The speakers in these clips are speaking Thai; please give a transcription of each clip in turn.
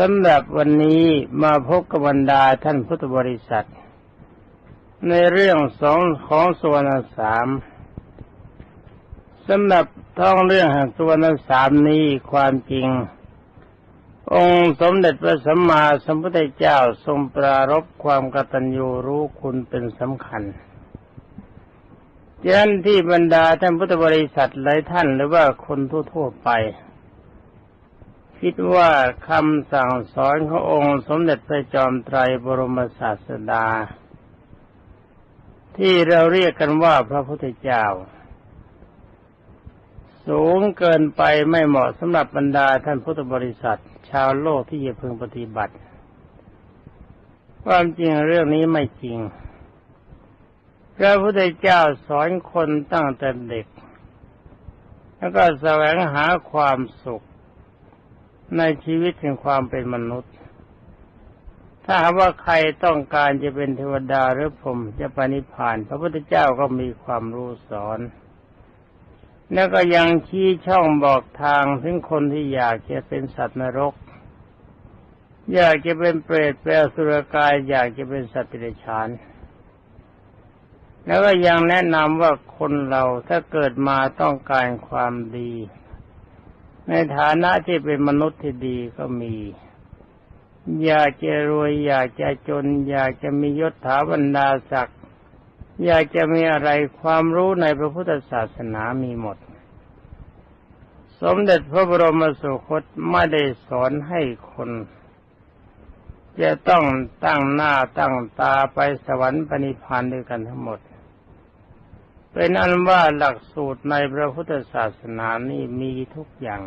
สำหรับวันนี้มาพบกับบรรดาท่านพุทธบริษัท ในเรื่องสองของสวนสามสำหรับท้องเรื่องแห่งสวนสามนี้ความจริง องค์สมเด็จพระสัมมาสัมพุทธเจ้าทรงปรารบความกตัญญูรู้คุณเป็นสำคัญยันที่บรรดาท่านพุทธบริษัทหลายท่านหรือว่าคนทั่วๆไป คิดว่าคำสั่งสอนขององค์สมเด็จพระจอมไตรบรมศาสดา ที่เราเรียกกันว่าพระพุทธเจ้า สูงเกินไปไม่เหมาะสำหรับบรรดาท่านพุทธบริษัท ชาวโลกที่จะพึงปฏิบัติ ความจริงเรื่องนี้ไม่จริง พระพุทธเจ้าสอนคนตั้งแต่เด็ก แล้วก็แสวงหาความสุข ในชีวิตแห่งความเป็นมนุษย์ ถ้าหากว่าใครต้องการจะเป็นเทวดาหรือผมจะปณิพาน พระพุทธเจ้าก็มีความรู้สอน แล้วก็ยังชี้ช่องบอกทางถึงคนที่อยากจะเป็นสัตว์นรก อยากจะเป็นเปรตแปลสุรกาย อยากจะเป็นสัตว์เดรัจฉานแล้วก็ยังแนะนำว่าคนเราถ้าเกิดมาต้องการความดี ในฐานะที่เป็นมนุษย์ที่ดีก็มี อยากจะรวย อยากจะจน อยากจะมียศถาบรรดาศักดิ์อยากจะมีอะไรความรู้ในพระพุทธศาสนามีหมด สมเด็จพระบรมสุคตไม่ได้สอนให้คน จะต้องตั้งหน้าตั้งตาไปสวรรค์ปณิพานด้วยกันทั้งหมด เป็นอันว่าหลักสูตรในพระพุทธศาสนานี่มีทุกอย่าง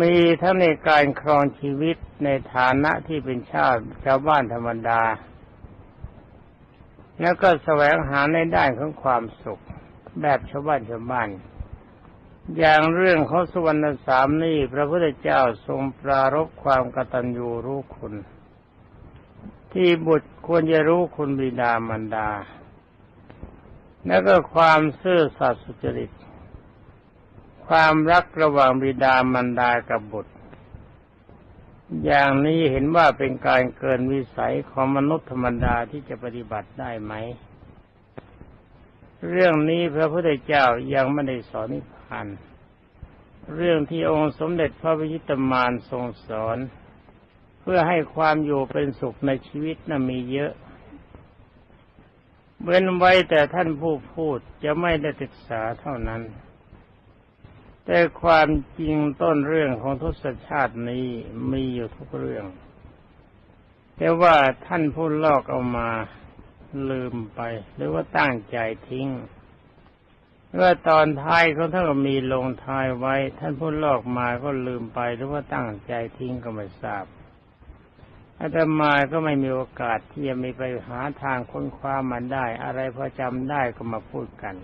มีทั้งในการครองชีวิตในฐานะที่เป็นชาติชาวบ้านธรรมดา แล้วก็แสวงหาในด้านของความสุขแบบชาวบ้านชาวบ้าน อย่างเรื่องของสุวรรณสามนี่พระพุทธเจ้าทรงปรารบความกตัญญูรู้คุณ ที่บุตรควรจะรู้คุณบิดามารดา แล้วก็ความซื่อสัตย์สุจริต ความรักระหว่างบิดามารดากับบุตร อย่างนี้เห็นว่าเป็นการเกินวิสัยของมนุษย์ธรรมดาที่จะปฏิบัติได้ไหม เรื่องนี้พระพุทธเจ้ายังไม่ได้สอนนิพพานเรื่องที่องค์สมเด็จพระวิชิตมารทรงสอน เพื่อให้ความอยู่เป็นสุขในชีวิตนะ่ะมีเยอะ เว้นไว้แต่ท่านผู้พูดจะไม่ได้ศึกษาเท่านั้น แต่ความจริงต้นเรื่องของทุสชาตินี้มีอยู่ทุกเรื่อง แต่ว่าท่านผู้ลอกเอามาลืมไป หรือว่าตั้งใจทิ้งเมื่อตอนท้ายเขาท่านก็มีลงท้ายไว้ ท่านผู้ลอกมาก็ลืมไปหรือว่าตั้งใจทิ้งก็ไม่ทราบ อาตมาก็ไม่มีโอกาสที่จะมีไปหาทางค้นคว้ามันได้ อะไรพอจำได้ก็มาพูดกัน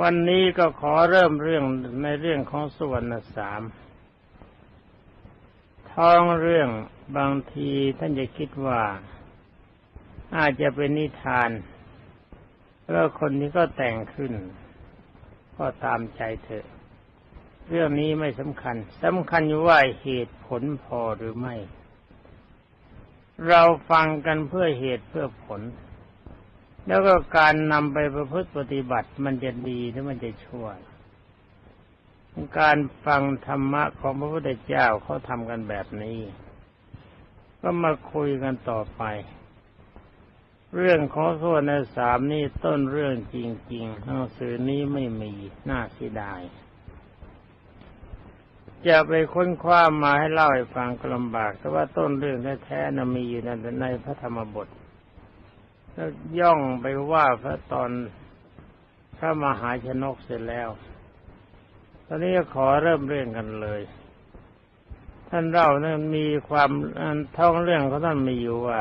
วันนี้ก็ขอเริ่มเรื่องในเรื่องของสวรรณสามท้องเรื่องบางทีท่านจะคิดว่า อาจจะเป็นนิทานแล้วคนนี้ก็แต่งขึ้น ก็ตามใจเถอะ เรื่องนี้ไม่สำคัญสำคัญอยู่ว่าเหตุผลพอหรือไม่ เราฟังกันเพื่อเหตุเพื่อผล แล้วก็การนำไปประพฤติปฏิบัติมันจะดีหรือมันจะชั่วการฟังธรรมะของพระพุทธเจ้าเขาทำกันแบบนี้ ก็มาคุยกันต่อไป เรื่องของส่วนในสามนี่ต้นเรื่องจริงๆหนังสือนี้ไม่มีน่าเสียดาย จะไปค้นคว้ามาให้เล่าให้ฟังก็ลำบากแต่ว่าต้นเรื่องแท้ๆนะมีอยู่ในในพระธรรมบท แล้วย่องไปว่าพระตอนพระมหาชนกเสร็จแล้ว ตอนนี้ขอเริ่มเรื่องกันเลย ท่านเล่านะมีความท่องเรื่องเขาท่านมีอยู่ว่า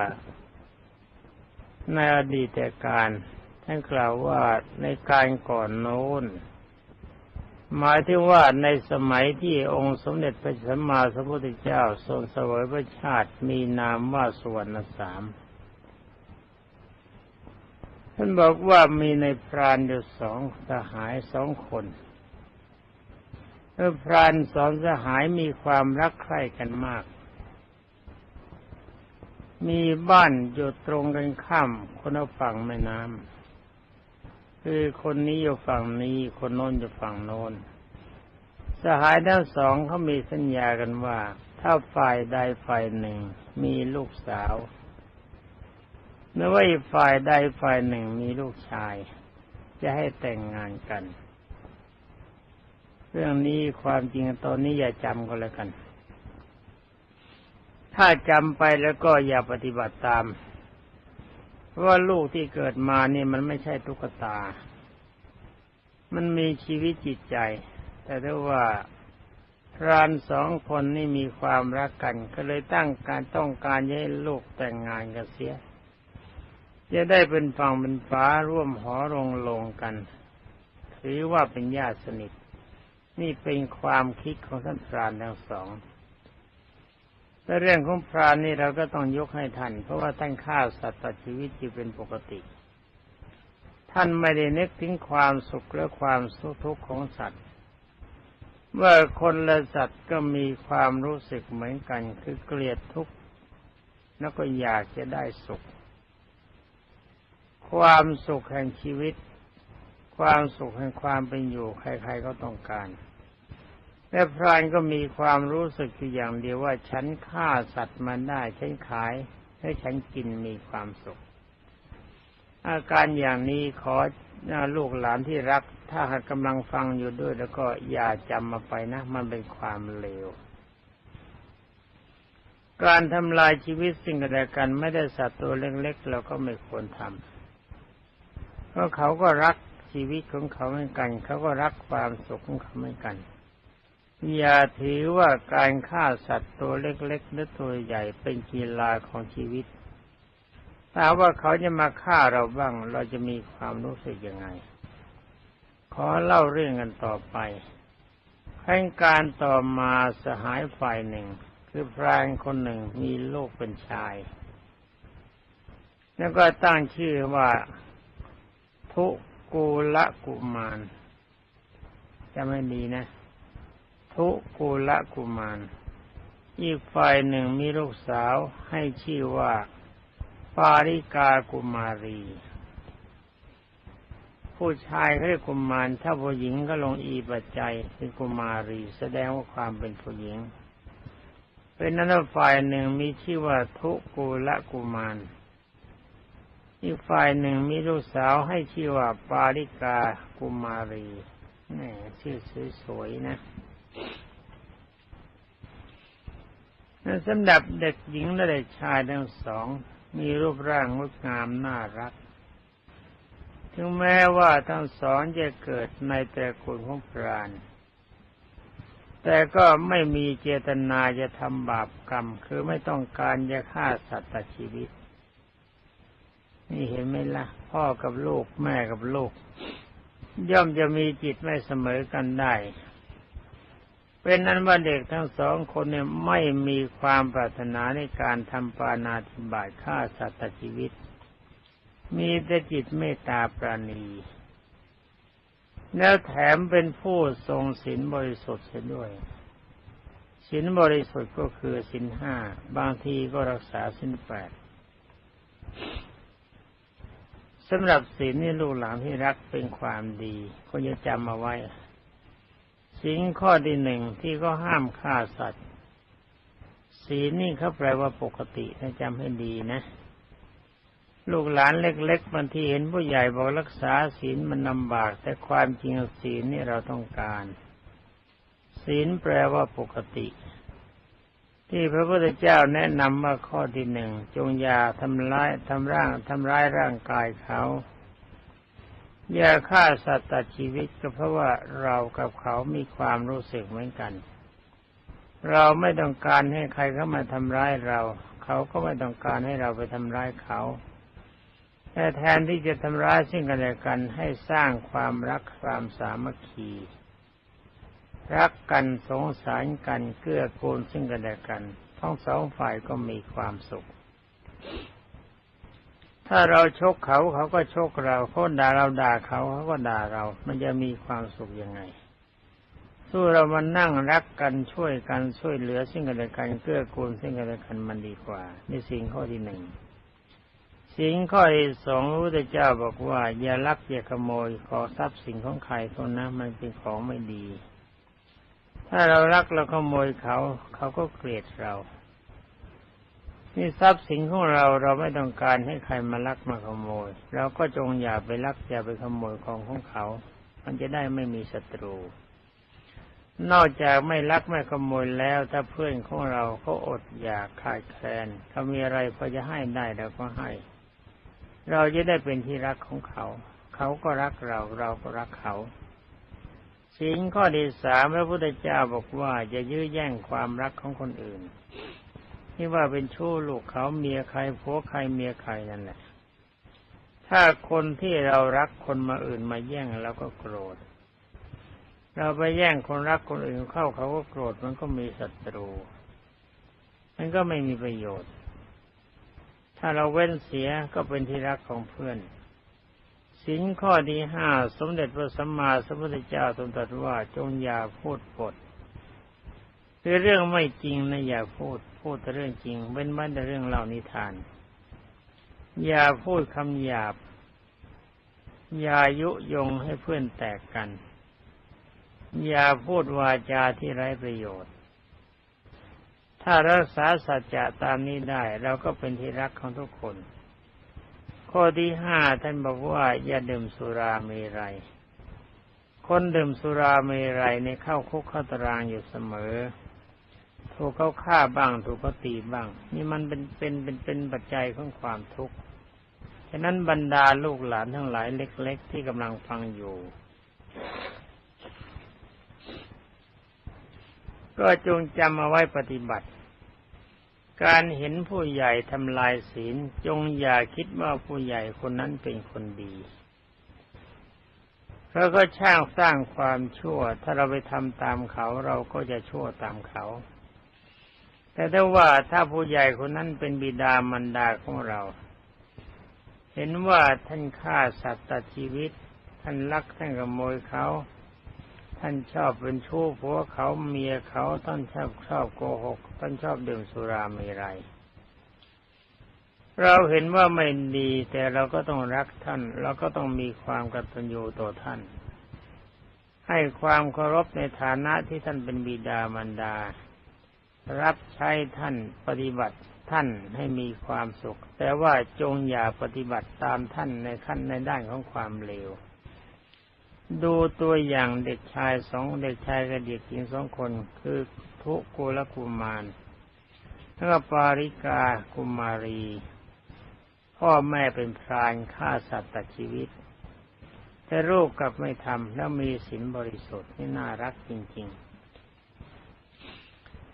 ในอดีตการท่านกล่าวว่าในการก่อนโน้น หมายถึงว่าในสมัยที่องค์สมเด็จพระสัมมาสัมพุทธเจ้าทรงเสวยพระชาติมีนามว่าสวรรณสามท่านบอกว่ามีในพรานอยู่สองสหายสองคนเมื่อพรานสอนสหายมีความรักใคร่กันมาก มีบ้านอยู่ตรงกันข้ามคนละฝั่งแม่น้ำ คือคนนี้อยู่ฝั่งนี้คนโน้นอยู่ฝั่งโน้นสหายทั้งสองเขามีสัญญากันว่า ถ้าฝ่ายใดฝ่ายหนึ่งมีลูกสาวเมื่อว่าอีกฝ่ายใดฝ่ายหนึ่งมีลูกชาย จะให้แต่งงานกัน เรื่องนี้ความจริงตอนนี้อย่าจำก็แล้วกัน ถ้าจำไปแล้วก็อย่าปฏิบัติตาม ว่าลูกที่เกิดมาเนี่ยมันไม่ใช่ตุ๊กตา มันมีชีวิตจิตใจ แต่ถ้าว่าพรานสองคนนี่มีความรักกัน ก็เลยตั้งการต้องการให้ลูกแต่งงานกันเสีย จะได้เป็นฝั่งเป็นฟ้าร่วมหอรงลงกัน ถือว่าเป็นญาติสนิท นี่เป็นความคิดของท่านพรานทั้งสอง แต่เรื่องของพรานนี่เราก็ต้องยกให้ท่าน เพราะว่าท่านฆ่าสัตว์ตัดชีวิตอยู่เป็นปกติ ท่านไม่ได้นึกถึงความสุขและความสุขทุกข์ของสัตว์ว่าคนและสัตว์ก็มีความรู้สึกเหมือนกัน คือเกลียดทุกข์แล้วก็อยากจะได้สุข ความสุขแห่งชีวิต ความสุขแห่งความเป็นอยู่ใครๆก็ต้องการ และพรานก็มีความรู้สึกอยู่อย่างเดียวว่าฉันฆ่าสัตว์มันได้ฉันขายให้ฉันกินมีความสุข อาการอย่างนี้ขอลูกหลานที่รัก ถ้าหากกำลังฟังอยู่ด้วย แล้วก็อย่าจำมาไปนะ มันเป็นความเลวการทำลายชีวิตสิ่งใดกันไม่ได้สัตว์ตัวเล็กๆเราก็ไม่ควรทำเพราะเขาก็รักชีวิตของเขาเหมือนกัน เขาก็รักความสุขของเขาเหมือนกัน อย่าถือว่าการฆ่าสัตว์ตัวเล็กๆหรือตัวใหญ่เป็นกีฬาของชีวิต ถ้าว่าเขาจะมาฆ่าเราบ้าง เราจะมีความรู้สึกยังไง ขอเล่าเรื่องกันต่อไปขั้นการต่อมาสหายฝ่ายหนึ่ง คือพรานคนหนึ่งมีลูกเป็นชาย แล้วก็ตั้งชื่อว่าทุกูละกุมารจะไม่ดีนะ ทุกูละกุมาร อีกฝ่ายหนึ่งมีลูกสาวให้ชื่อว่า ปาริกากุมารี ผู้ชายเขาเรียกกุมาร ถ้าผู้หญิงก็ลงอีปัจจัยเป็นกุมารี แสดงว่าความเป็นผู้หญิง เป็นนั้นฝ่ายหนึ่งมีชื่อว่าทุกูละกุมารอีกฝ่ายหนึ่งมีลูกสาวให้ชื่อว่าปาริกากุมารี แหมชื่อสวยๆนะ สำหรับเด็กหญิงและเด็กชายทั้งสอง มีรูปร่างงดงามน่ารัก ถึงแม้ว่าทั้งสองจะเกิดในตระกูลของพรานแต่ก็ไม่มีเจตนาจะทำบาปกรรม คือไม่ต้องการจะฆ่าสัตว์ตัดชีวิต นี่เห็นไหมละ่ะ พ่อกับลูกแม่กับลูก ย่อมจะมีจิตไม่เสมอกันได้ เป็นนั้นว่าเด็กทั้งสองคนเนี่ยไม่มีความปรารถนาในการทำปานาธิบาตฆ่าสัตว์ชีวิต มีแต่จิตเมตตาปราณี แล้วแถมเป็นผู้ทรงศีลบริสุทธิ์เสียด้วยศีลบริสุทธิ์ก็คือศีลห้า บางทีก็รักษาศีลแปดสำหรับศีลนี่ลูกหลานที่รักเป็นความดีก็จะจำมาไว้ สิ่งข้อที่หนึ่งที่ก็ห้ามฆ่าสัตว์ ศีลนี่เขาแปลว่าปกตินะจำให้ดีนะ ลูกหลานเล็กๆบางทีเห็นผู้ใหญ่บอกรักษาศีลมันลำบาก แต่ความจริงศีลนี่เราต้องการ ศีลแปลว่าปกติ ที่พระพุทธเจ้าแนะนำว่าข้อที่หนึ่งจงยาทำร้ายทำร่างทำร้ายร่างกายเขา อย่าฆ่าสัตว์ตัดชีวิตก็เพราะว่าเรากับเขามีความรู้สึกเหมือนกัน เราไม่ต้องการให้ใครเข้ามาทำร้ายเรา เขาก็ไม่ต้องการให้เราไปทำร้ายเขา แต่แทนที่จะทำร้ายซึ่งกันและกันให้สร้างความรักความสามัคคี รักกันสงสารกันเกื้อกูลซึ่งกันและกัน ทั้งสองฝ่ายก็มีความสุข ถ้าเราชกเขาเขาก็ชกเราเขาด่าเราด่าเขาเขาก็ด่าเรา มันจะมีความสุขยังไง สู้เรามานั่งรักกันช่วยกันช่วยเหลือซึ่งกันและกันเกื้อกูลซึ่งกันและกันมันดีกว่านี่สิ่งข้อที่หนึ่งสิ่งข้อที่สองพระพุทธเจ้าบอกว่า อย่าลักอย่าขโมยขอทรัพย์สิ่งของใครคนนะมันเป็นของไม่ดี ถ้าเรารักเราขโมยเขา เขาก็เกลียดเรา นี่ทรัพย์สินของเราเราไม่ต้องการให้ใครมาลักมาขโมย เราก็จงอย่าไปลักอย่าไปขโมยของของเขา มันจะได้ไม่มีศัตรู นอกจากไม่ลักไม่ขโมยแล้วถ้าเพื่อนของเราเขาอดอยากขาดแคลนเขามีอะไรพอจะให้ได้เราก็ให้ เราจะได้เป็นที่รักของเขา เขาก็รักเราเราก็รักเขาสิ่งข้อที่สามพระพุทธเจ้าบอกว่าจะยื้อแย่งความรักของคนอื่น ที่ว่าเป็นชู้ลูกเขาเมียใครผัวใครเมียใครนั่นแหละถ้าคนที่เรารักคนมาอื่นมาแย่งเราก็โกรธ เราไปแย่งคนรักคนอื่นเข้าเขาก็โกรธมันก็มีศัตรู มันก็ไม่มีประโยชน์ ถ้าเราเว้นเสียก็เป็นที่รักของเพื่อนสินข้อที่ห้าสมเด็จพระสัมมาสัมพุทธเจ้าทรงตรัสว่าจงอย่าพูดปด คือเรื่องไม่จริงนะอย่าพูด พูดแต่เรื่องจริง เว้นไว้แต่เรื่องเล่านิทาน อย่าพูดคำหยาบ อย่ายุยงให้เพื่อนแตกกัน อย่าพูดวาจาที่ไร้ประโยชน์ ถ้ารักษาสัจจะตามนี้ได้ เราก็เป็นที่รักของทุกคน ข้อที่ห้าท่านบอกว่า อย่าดื่มสุราเมรัยคนดื่มสุราเมรัยในเข้าคุกเข้าตารางอยู่เสมอ ถูกเขาฆ่าบ้าง ถูกเขาตีบ้าง นี่มันเป็นเป็นเป็นเป็นปัจจัยของความทุกข์ฉะนั้นบรรดาลูกหลานทั้งหลายเล็ก ๆ ที่กำลังฟังอยู่ ก็จงจำเอาไว้ปฏิบัติ การเห็นผู้ใหญ่ทำลายศีล จงอย่าคิดว่าผู้ใหญ่คนนั้นเป็นคนดีเราก็ช่างสร้างความชั่ว ถ้าเราไปทำตามเขาเราก็จะชั่วตามเขา แต่ถ้าว่าถ้าผู้ใหญ่คนนั้นเป็นบิดามารดาของเรา เห็นว่าท่านฆ่าสัตว์ตัดชีวิต ท่านลักท่านขโมยเขา ท่านชอบเป็นชู้ผัวเขาเมียเขาท่านชอบชอบโกหก ท่านชอบดื่มสุราเมรัยเราเห็นว่าไม่ดีแต่เราก็ต้องรักท่าน เราก็ต้องมีความกตัญญูต่อท่าน ให้ความเคารพในฐานะที่ท่านเป็นบิดามารดา รับใช้ท่านปฏิบัติท่านให้มีความสุข แต่ว่าจงอย่าปฏิบัติตามท่านในขั้นในด้านของความเลวดูตัวอย่างเด็กชายสองเด็กชายกับเด็กหญิงสองคน คือทุกุลกุมารแล้วก็ปาริกากุมารี พ่อแม่เป็นพรานฆ่าสัตว์ตัดชีวิต แต่ลูกกลับไม่ทำแล้วมีศีลบริสุทธิ์นี่น่ารักจริง ๆ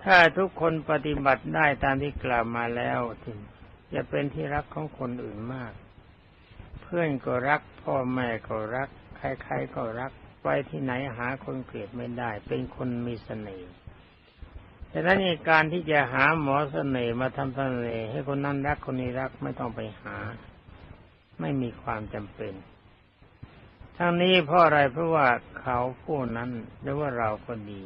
ถ้าทุกคนปฏิบัติได้ตามที่กล่าวมาแล้วจะเป็นที่รักของคนอื่นมาก เพื่อนก็รัก พ่อแม่ก็รัก ใครๆก็รัก ไปที่ไหนหาคนเกลียดไม่ได้ เป็นคนมีเสน่ห์ดังนั้นการที่จะหาหมอเสน่ห์มาทำเสน่ห์ให้คนนั้นรักคนนี้รักไม่ต้องไปหา ไม่มีความจำเป็น ทั้งนี้เพราะอะไรเพราะว่าเขาผู้นั้นหรือว่าเราก็ดี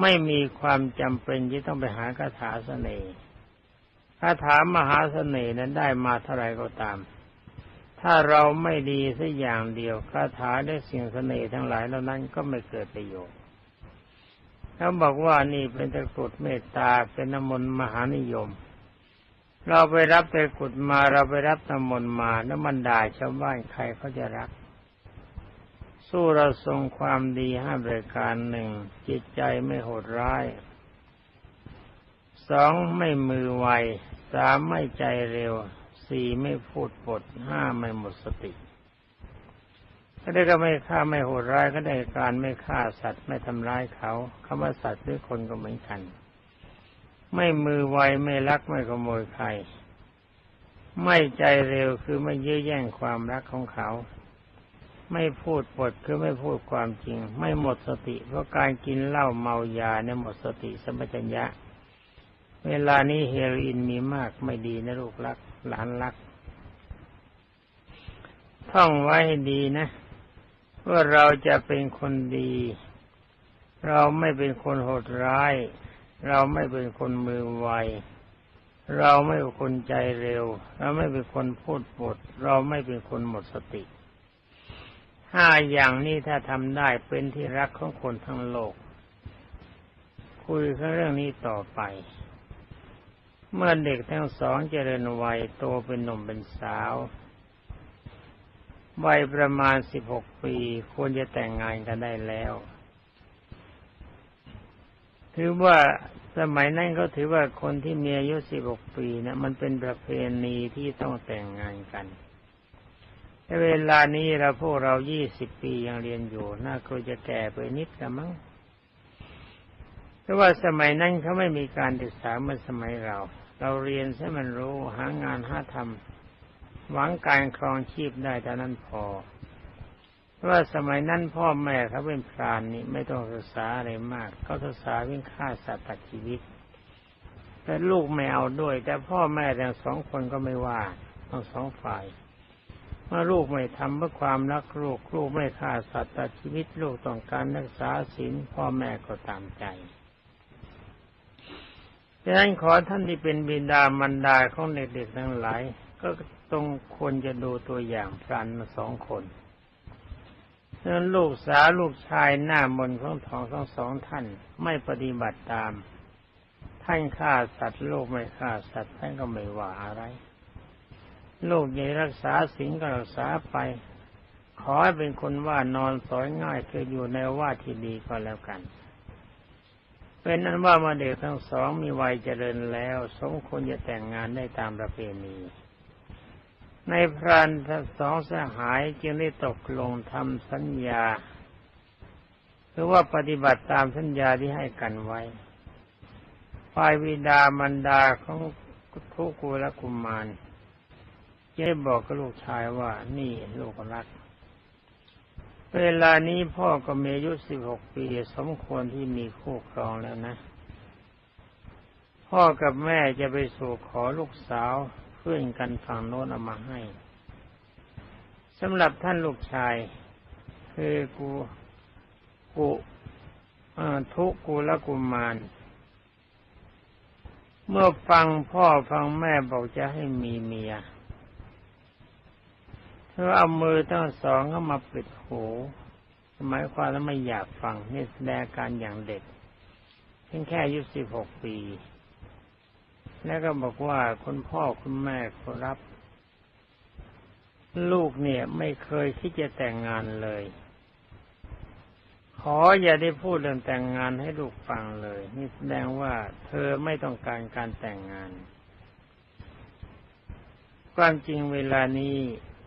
ไม่มีความจำเป็นที่ต้องไปหาคาถาเสน่ห์คาถามหาเสน่ห์นั้นได้มาเท่าไรก็ตาม ถ้าเราไม่ดีสักอย่างเดียวคาถาได้สิ่งเสน่ห์ทั้งหลายเหล่านั้นก็ไม่เกิดประโยชน์เขาบอกว่านี่เป็นตะกรุดเมตตาเป็นน้ำมนต์มหานิยม เราไปรับตะกรุดมาเราไปรับน้ำมนต์มาน้ำมันด่าชาวบ้านใครเขาจะรัก สู้เราทรงความดีห้าบริการหนึ่ง จิตใจไม่โหดร้ายสองไม่มือไวสามไม่ใจเร็วสี่ไม่พูดปดห้าไม่หมดสติก็ได้ก็ไม่ฆ่าไม่โหดร้ายก็ได้การไม่ฆ่าสัตว์ไม่ทำร้ายเขาคำว่าสัตว์หรือคนก็เหมือนกัน ไม่มือไวไม่ลักไม่ขโมยใคร ไม่ใจเร็วคือไม่ยื้อแย่งความรักของเขา ไม่พูดปดคือไม่พูดความจริง ไม่หมดสติ เพราะการกินเหล้าเมายาเนี่ยหมดสติสมัญญะ เวลานี้เฮโรอีนมีมากไม่ดีนะลูกรัก หลานรัก ท่องไว้ดีนะว่าเราจะเป็นคนดี เราไม่เป็นคนโหดร้าย เราไม่เป็นคนมือไวเราไม่เป็นคนใจเร็ว เราไม่เป็นคนพูดปด เราไม่เป็นคนหมดสติ ห้าอย่างนี้ถ้าทำได้เป็นที่รักของคนทั้งโลก คุยเรื่องนี้ต่อไป เมื่อเด็กทั้งสองเจริญวัยโตเป็นหนุ่มเป็นสาว วัยประมาณสิบหกปีควรจะแต่งงานกันได้แล้วถือว่าสมัยนั้นก็ถือว่าคนที่มีอายุสิบหกปีนะมันเป็นประเพณีที่ต้องแต่งงานกัน แต่เวลานี้เราพวกเรายี่สิบปียังเรียนอยู่น่าควรจะแก่ไปนิดกันมั้งเพราะว่าสมัยนั้นเขาไม่มีการศึกษาเหมือนสมัยเรา เราเรียนให้มันรู้หางานหาทำหวังการครองชีพได้แต่านั้นพอ เพราะว่าสมัยนั้นพ่อแม่เขาเป็นพรานนี่ไม่ต้องศึกษาอะไรมากเขาศึกษาวิ่งฆ่าสัตว์ตัดชีวิตแต่ลูกไม่เอาด้วย แต่พ่อแม่ทั้งสองคนก็ไม่ว่าทั้งสองฝ่าย เมื่อลูกไม่ทำเพื่อความรักลูกลูกไม่ฆ่าสัตว์ตัดชีวิตลูกต้องการรักษาศีลพ่อแม่ก็ตามใจดังนั้นขอท่านที่เป็นบิดามารดาของเด็กๆทั้งหลาย ก็ต้องควรจะดูตัวอย่างพรันมาสองคนเนื่อลูกสาวลูกชายหน้ามนของทองทั้งสองท่านไม่ปฏิบัติตาม ท่านฆ่าสัตว์ลูกไม่ฆ่าสัตว์ท่านก็ไม่ว่าอะไร ลูกใหญ่รักษาสิ่งก็รักษาไป ขอให้เป็นคนว่านอนสอยง่ายคืออยู่ในว่าที่ดีก็แล้วกัน เป็นนั้นว่ามาเด็กทั้งสองมีวัยเจริญแล้ว สมควรจะแต่งงานได้ตามประเพณีในพรานทั้งสองสหายจึงได้ตกลงทำสัญญาหรือว่าปฏิบัติตามสัญญาที่ให้กันไว้ฝ่ายวิดามันดาของทุกูและกุมาร จะได้บอกกับลูกชายว่านี่ลูกรัก เวลานี้พ่อก็มีอายุสิบหกปีสมควรที่มีคู่ครองแล้วนะ พ่อกับแม่จะไปสู่ขอลูกสาวเพื่อนกันฝั่งโน้นเอามาให้สำหรับท่านลูกชาย คือกูกูทุกูละกุมาร เมื่อฟังพ่อฟังแม่บอกจะให้มีเมีย เธอเอามือทั้งสองเข้ามาปิดหูหมายความว่าไม่อยากฟังนี่แสดงการอย่างเด็กเพียงแค่อายุสิบหกปี แล้วก็บอกว่าคุณพ่อคุณแม่ขอรับ ลูกเนี่ยไม่เคยที่จะแต่งงานเลย ขออย่าได้พูดเรื่องแต่งงานให้ลูกฟังเลย นี่แสดงว่าเธอไม่ต้องการการแต่งงานความจริงเวลานี้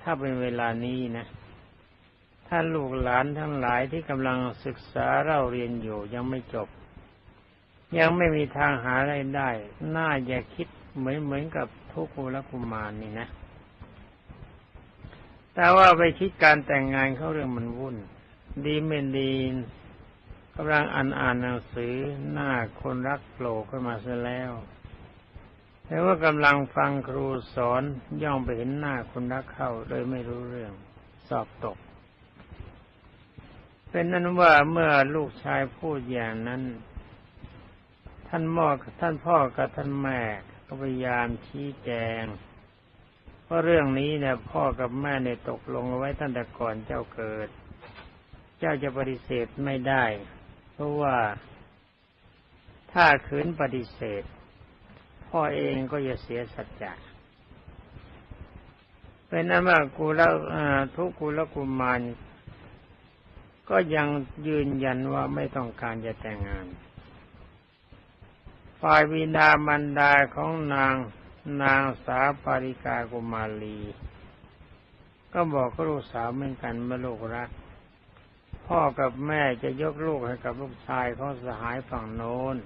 ถ้าเป็นเวลานี้นะถ้าลูกหลานทั้งหลายที่กำลังศึกษาเล่าเรียนอยู่ยังไม่จบ ยังไม่มีทางหาอะไรได้ น่าจะคิดเหมือนเหมือนกับทุกูและกุมารนี่นะ แต่ว่าไปคิดการแต่งงานเขาเรื่องมันวุ่น ดีเมนดีกำลังอ่านอ่านหนังสือหน้าคนรักโผล่ขึ้นมาซะแล้ว แต่ว่ากำลังฟังครูสอนย่องไปเห็นหน้าคนรักเข้าโดยไม่รู้เรื่อง สอบตก เป็นนั้นว่าเมื่อลูกชายพูดอย่างนั้น ท่านพ่อท่านพ่อกับท่านแม่ก็พยายามชี้แจงเพราะเรื่องนี้เนี่ยพ่อกับแม่เนี่ยตกลงเอาไว้ตั้งแต่ก่อนเจ้าเกิด เจ้าจะปฏิเสธไม่ได้ เพราะว่าถ้าขืนปฏิเสธ พ่อเองก็จะเสียสัจจะเป็นนั้นว่ากูแล้วทุกกูแล้วกุมารก็ยังยืนยันว่าไม่ต้องการจะแต่งงาน ฝ่ายวิดามันดาของนางนางสาปาริกากุมาลีก็บอกกับลูกสาวเหมือนกันเมื่อลูกรัก พ่อกับแม่จะยกลูกให้กับลูกชายของสหายฝั่งโน้น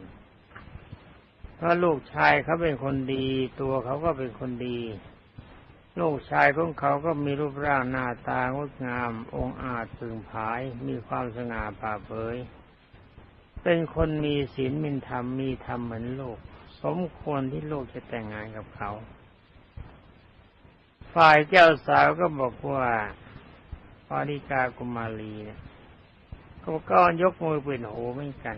ราะลูกชายเขาเป็นคนดี ตัวเขาก็เป็นคนดี ลูกชายของเขาก็มีรูปร่างหน้าตางดงาม องอาจสึงผาย มีความสง่าผ่าเผย เป็นคนมีศีลมีธรรมมีธรรมเหมือนโลก สมควรที่โลกจะแต่งงานกับเขา ฝ่ายเจ้าสาวก็บอกว่าปาริกากุมารีเนี่ยก็ก็ยกมือปิดหูเหมือนกัน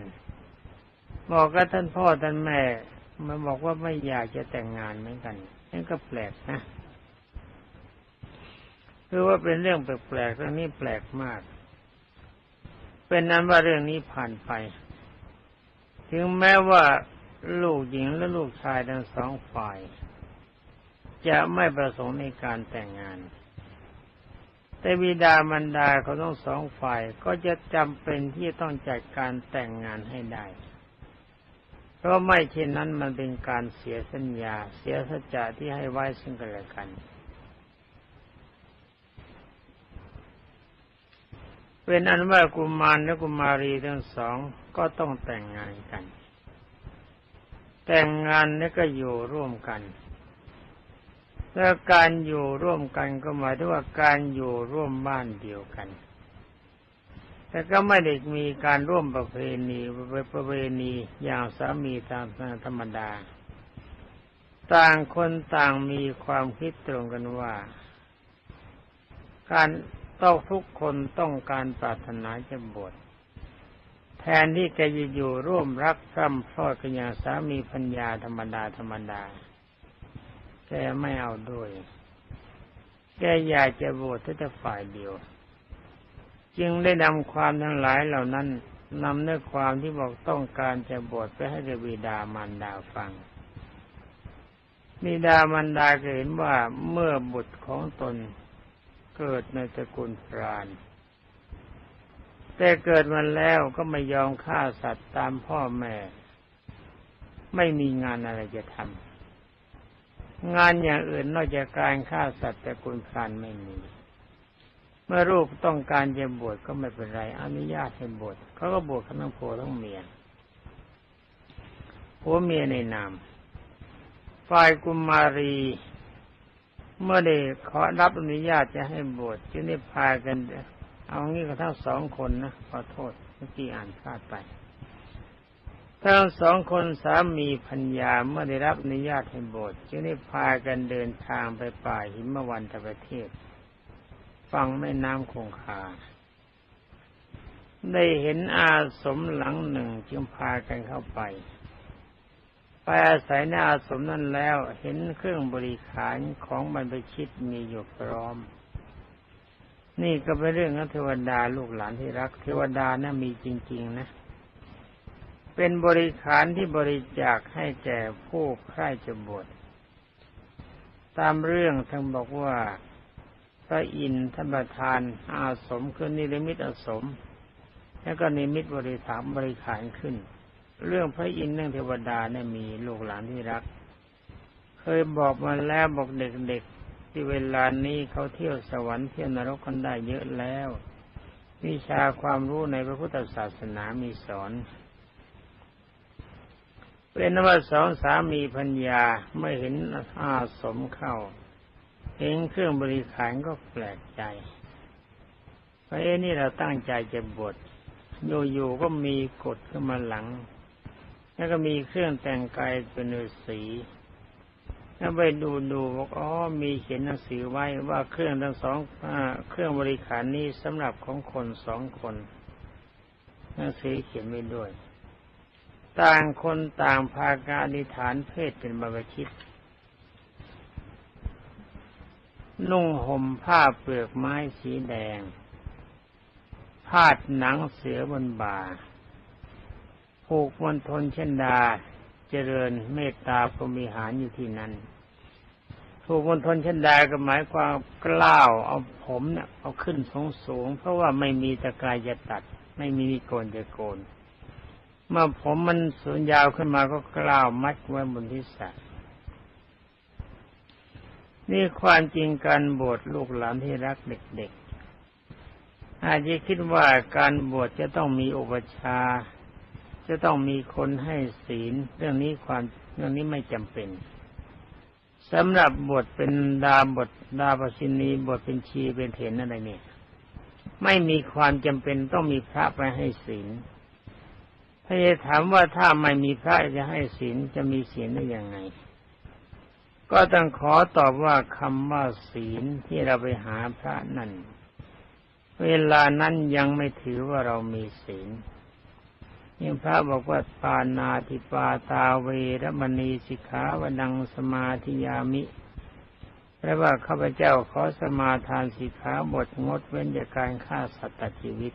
บอกกับท่านพ่อท่านแม่ มันบอกว่าไม่อยากจะแต่งงานเหมือนกันนั่นก็แปลกนะคือว่าเป็นเรื่องแปลกๆเรื่องนี้แปลกมาก เป็นนั้นว่าเรื่องนี้ผ่านไป ถึงแม้ว่าลูกหญิงและลูกชายทั้งสองฝ่าย จะไม่ประสงค์ในการแต่งงาน แต่บิดามารดาเขาต้องสองฝ่ายก็จะจำเป็นที่ต้องจัดการแต่งงานให้ได้ เพราะไม่เช่นนั้นมันเป็นการเสียสัญญา เสียสัจจะที่ให้ไว้ซึ่งกันและกัน เป็นอันว่ากุมารและกุมารีทั้งสองก็ต้องแต่งงานกัน แต่งงานนี่ก็อยู่ร่วมกันแล้วการอยู่ร่วมกันก็หมายถึงว่าการอยู่ร่วมบ้านเดียวกัน แต่ก็ไม่ได้มีการร่วมประเพณีประเพณีอย่างสามีตามธรรมดา ต่างคนต่างมีความคิดตรงกันว่า การต้องทุกคนต้องการปรารถนาจะบวชแทนที่แกจะอยู่ร่วมรักซ้ำพลอดกันอย่างสามีพัญญาธรรมดาธรรมดาแกไม่เอาด้วย แกอยากจะบวชแต่ฝ่ายเดียว จึงได้นำความทั้งหลายเหล่านั้นนำเนื้อความที่บอกต้องการจะบวชไปให้เดบิดามารดาฟังบิดามารดาก็เห็นว่าเมื่อบุตรของตนเกิดในตระกูลพรานแต่เกิดมาแล้วก็ไม่ยอมฆ่าสัตว์ตามพ่อแม่ ไม่มีงานอะไรจะทำงานอย่างอื่นนอกจากการฆ่าสัตว์ตระกูลพรานไม่มี เมื่อรูปต้องการจะบวชก็ไม่เป็นไร อนุญาตให้บวชเขาก็บวชทั้งผัวทั้งเมียผัวเมียในนามฝ่ายกุมารี เมื่อได้ขอรับอนุญาตจะให้บวชจึงได้พากัน เอางี้ก็ทั้งสองคนนะขอโทษเมื่อกี้อ่านพลาดไปทั้งสองคนสามีพัญญาเมื่อได้รับอนุญาตให้บวชจึงได้พากันเดินทางไปป่าหิมวันตประเทศ ฟังแม่น้ำคงคา ได้เห็นอาสมหลังหนึ่งจึงพากันเข้าไป ไปอาศัยในอาสมนั้นแล้วเห็นเครื่องบริขารของบรรพชิตมีอยู่พร้อม นี่ก็เป็นเรื่องของเทวดาลูกหลานที่รัก เทวดานะมีจริง ๆ นะเป็นบริขารที่บริจาคให้แก่ผู้ใคร่จะบวชตามเรื่องท่านบอกว่า พระอินทร์ท่านประทานอาสมคือนิรมิตอาสม แล้วก็นิมิตบริถามบริขารขึ้น เรื่องพระอินทร์เรื่องเทวดาเนี่ยมีลูกหลานที่รัก เคยบอกมาแล้วบอกเด็กๆที่เวลานี้เขาเที่ยวสวรรค์เที่ยวนรกกันได้เยอะแล้ว วิชาความรู้ในพระพุทธศาสนามีสอนเป็นนว่าสองสามีพัญญาไม่เห็นอาสมเข้า เห็นเครื่องบริขารก็แปลกใจเพราะเอ้นี่เราตั้งใจจะบวชอยู่ๆก็มีกฎขึ้นมาหลัง แล้วก็มีเครื่องแต่งกายเป็นฤาษีแล้วไปดูดูบอกอ๋อมีเขียนหนังสือไว้ว่าเครื่องทั้งสองเครื่องบริขารนี้สำหรับของคนสองคนหนังสือเขียนไว้ด้วย ต่างคนต่างพาการอธิษฐานเพศเป็นบาชิต นุ่งห่มผ้าเปลือกไม้สีแดง พาดหนังเสือบนบ่า ผูกมณฑลเช่นดา เจริญเมตตาพรมีหารอยู่ที่นั้นผูกมณฑลเช่นดาก็หมายความกล้าวเอาผมเนี่ยเอาขึ้นสูงสูง เพราะว่าไม่มีตะกายจะตัด ไม่มีโกนจะโกน เมื่อผมมันสูงยาวขึ้นมาก็กล้าวมัดไว้บนที่ศ นี่ความจริงการบวชลูกหลานที่รักเด็กๆ อาจจะคิดว่าการบวชจะต้องมีอุปชา จะต้องมีคนให้ศีล เรื่องนี้ความเรื่องนี้ไม่จำเป็นสำหรับบทเป็นดาบทดาปชินีบทเป็นชีเป็นเถนอะไรเนี่ย ไม่มีความจำเป็นต้องมีพระไปให้ศีลถ้าจะถามว่าถ้าไม่มีพระจะให้ศีลจะมีศีลได้ยังไง ก็ต้องขอตอบว่าคำว่าศีลที่เราไปหาพระนั่น เวลานั้นยังไม่ถือว่าเรามีศีลยิ่งพระบอกว่าปานาติปาตาเวรมณีสิกขาวันังสมาธิยามิแปลว่าข้าพเจ้าขอสมาทานสิกขาบทงดเว้นจากการฆ่าสัตว์ตัดชีวิต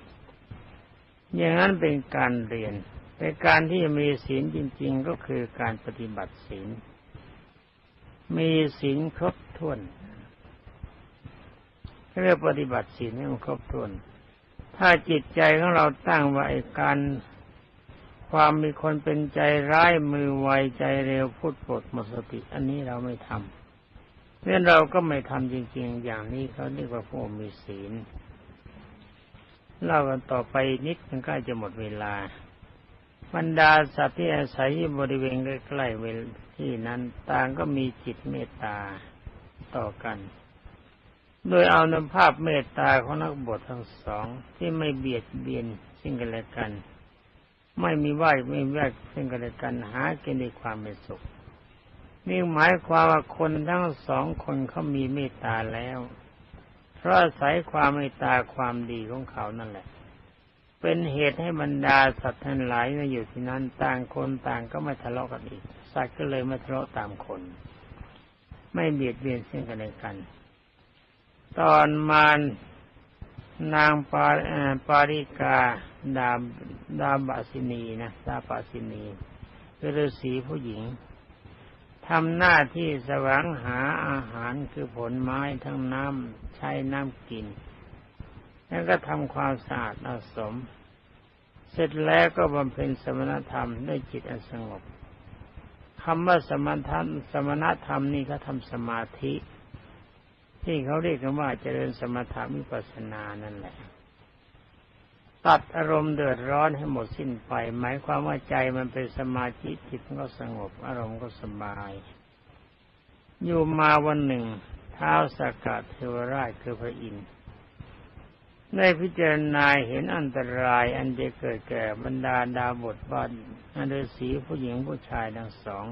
อย่างนั้นเป็นการเรียน เป็นการที่มีศีลจริง ๆ ก็คือการปฏิบัติศีล มีศีลครบถ้วนเรียกปฏิบัติศีลให้มันครบถ้วน ถ้าจิตใจของเราตั้งไว้การความมีคนเป็นใจร้ายมือไวใจเร็วพูดปดหมดสติ อันนี้เราไม่ทำเนี่ยเราก็ไม่ทำจริง ๆ อย่างนี้เขาเรียกว่าผู้มีศีลเล่ากันต่อไปนิดมันใกล้จะหมดเวลา บรรดาสัตว์ที่อาศัยอยู่บริเวณใกล้ๆเวลที่นั้น ต่างก็มีจิตเมตตาต่อกัน โดยเอานำภาพเมตตาของนักบวชทั้งสองที่ไม่เบียดเบียนซึ่งกันและกัน ไม่มีไหวไม่แวกซึ่งกันและกันหากินในความเป็นสุขนี่หมายความว่าคนทั้งสองคนเขามีเมตตาแล้ว เพราะอาศัยความเมตตาความดีของเขานั่นแหละ เป็นเหตุให้บรรดาสัตว์ทั้งหลายมาอยู่ที่นั้นต่างคนต่างก็ไม่ทะเลาะกันอีก สัตว์ก็เลยไม่ทะเลาะตามคน ไม่เบียดเบียนซึ่งกันและกัน ตอนมานนางปาปาริกาดาดาบาสินีนะดาบาสินีคือฤาษีผู้หญิงทำหน้าที่แสวงหาอาหารคือผลไม้ทั้งน้ำใช้น้ำกิน แล้วก็ทำความสะอาดอาสม เสร็จแล้วก็บำเพ็ญสมณธรรมด้วยจิตอันสงบคำว่าสมณธรรมสมณธรรมนี่ก็ทำสมาธิ ที่เขาเรียกกันว่าเจริญสมถามิปัสสนานั่นแหละ ตัดอารมณ์เดือดร้อนให้หมดสิ้นไป หมายความว่าใจมันเป็นสมาธิจิตก็สงบ อารมณ์ก็สบาย อยู่มาวันหนึ่งเท้าสกัดเทวราชคือพระอินทร์ ได้พิจารณาเห็นอันตรายอันจะเกิดแก่บรรดาดาบทบ้านอันฤาษีผู้หญิงผู้ชายทั้งสอง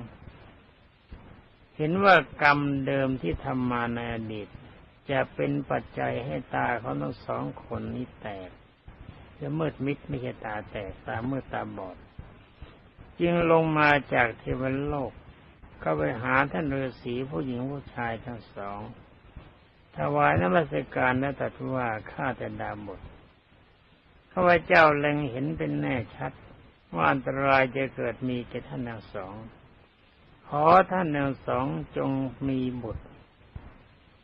เห็นว่ากรรมเดิมที่ทำมาในอดีต จะเป็นปัจจัยให้ตาเขาทั้งสองคนนี้แตกจะมืดมิดไม่ใช่ตาแตกตามืดตาบอด จึงลงมาจากเทวโลก ก็ไปหาท่านฤาษีผู้หญิงผู้ชายทั้งสอง ถวายนมัสการและตรัสว่าข้าแต่ดาบทข้าพเจ้าเล็งเห็นเป็นแน่ชัด ว่าอันตรายจะเกิดมีแก่ท่านทั้งสอง ขอท่านทั้งสองจงมีบุตร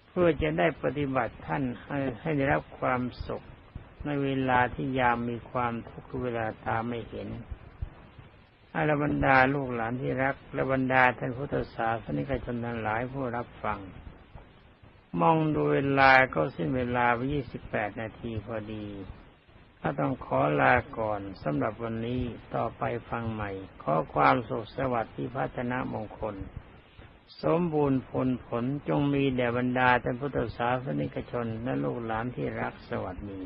เพื่อจะได้ปฏิบัติท่านให้ให้ได้รับความสุข ในเวลาที่ยามมีความทุกข์เวลาตาไม่เห็นอารบรรดาลูกหลานที่รักและบรรดาท่านพุทธศาสนิกชนทั้งหลายผู้รับฟัง มองดูเวลาก็สิ้นเวลาไปยี่สิบแปดนาทีพอดี ถ้าต้องขอลาก่อนสำหรับวันนี้ต่อไปฟังใหม่ ขอความสุขสวัสดิ์ที่พัฒนามงคล สมบูรณ์ผลผลจงมีแด่บรรดาท่านพุทธศาสนิกชนและลูกหลานที่รักสวัสดี